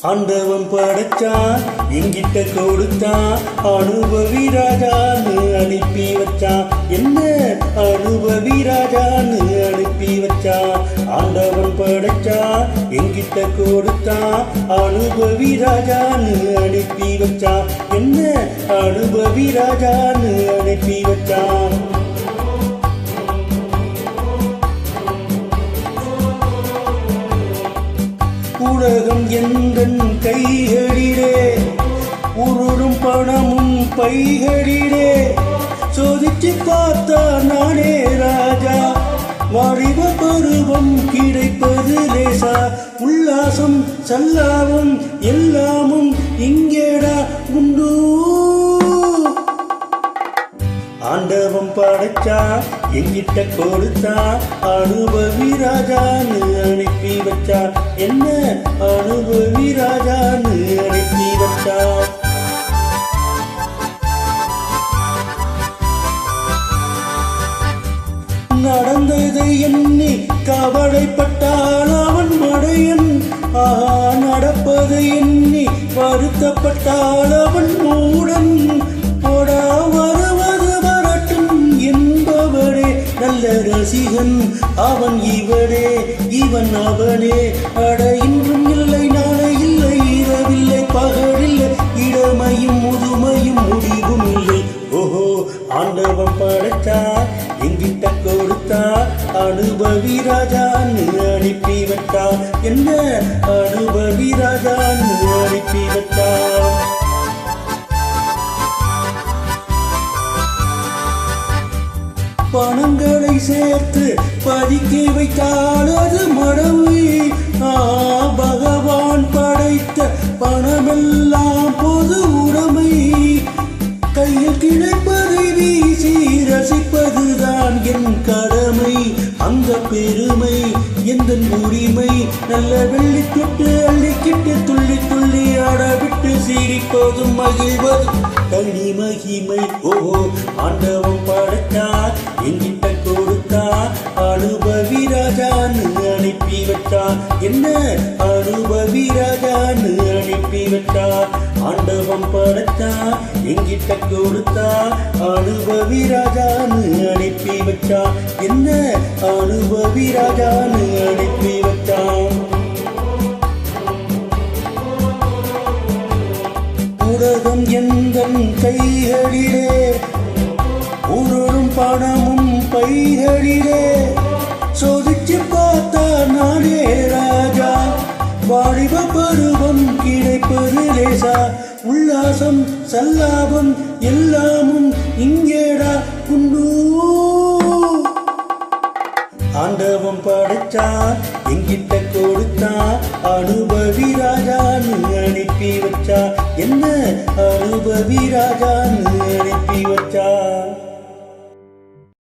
ஆண்டவன் படைச்சான் எங்கிட்ட கொடுத்தான் அனுபவி ராஜான்னு அனுப்பி வச்சான் என்ன அனுபவி ராஜான்னு அனுப்பி வச்சான் ஆண்டவன் படைச்சான் எங்கிட்ட கொடுத்தான் அனுபவி ராஜான்னு அனுப்பி வச்சான் என்ன அனுபவி ராஜான்னு அனுப்பி உலகம் எந்தன் கைகளிலே? உருளும் பணமும் பைகளிலே. சோதிச்சு பார்த்தா நானே ராஜா. வாலிப பருவம் கிடைப்பது லேசா. உல்லாசம் சல்லாபம் எல்லாமும் இங்கேடா. படைச்சா எங்கிட்ட கொடுத்தா அனுபவி ராஜான்னு அனுப்பி வச்சா. என்ன அனுபவி ராஜான்னு அனுப்பி வச்சா? நடந்ததை எண்ணி கவலைப்பட்டால் அவன் மடையன். ஆ நடப்பதை எண்ணி வருத்தப்பட்டால் அவன் நல்ல ரசிகன் அவன் இவனே இவன் அவனே. அட இன்றும் இல்லை நாளை இல்லை இரவில்லை பகலில்லை இளமையும் முதுமையும் முடிவும் இல்லை. ஓஹோ ஆண்டவன் படைத்தா எங்கிட்ட கொடுத்தா அனுபவி ராஜான்னு அனுப்பி வச்சா என்ன அனுபவி பணங்களை சேர்த்து பதுக்கி வைத்தால் அது மடவு ஆ, பகவான் படைத்த பணமெல்லாம் பொது உடைமை. கையில் கிடைப்பதை வீசி ரசிப்பதுதான் என் கடமை. அந்த பெருமை எந்த உரிமை? நல்ல வெள்ளி தொட்டு அள்ளிக்கிட்டு துள்ளி துள்ளி ஆடவிட்டு சிரிப்பதும் மகிழ்வதும் தனி மகிமை. ஓ ஆண்டவம் படைத்தார் என்கிட்ட கொடுத்தார் அனுபவி ராஜான்னு அனுப்பி வைத்தார். என்ன அனுபவி ராஜான்னு அனுப்பி வைத்தார்? ஆண்டவம் படைத்தார் எங்கிட்ட கொடுத்தார் அனுபவி ராஜான்னு அனுப்பி வச்சா என்ன அனுபவி ராஜான்னு அனுப்பி வச்சான் உலகம் எந்தன் கைகளிலே? உருளும் பணமும் பைகளிலே. சோதிச்சு பார்த்தா நானே ராஜா. வாலிப பருவம் கிடைப்பது லேசா. உல்லாசம் சல்லாபம் எல்லாமும் இங்கேடா குண்டு. ஆண்டவம் படைச்சான் எங்கிட்ட கொடுத்தான் அனுபவி ராஜான்னு அனுப்பி வச்ச. என்ன அனுபவி ராஜான்னு அனுப்பி வச்சா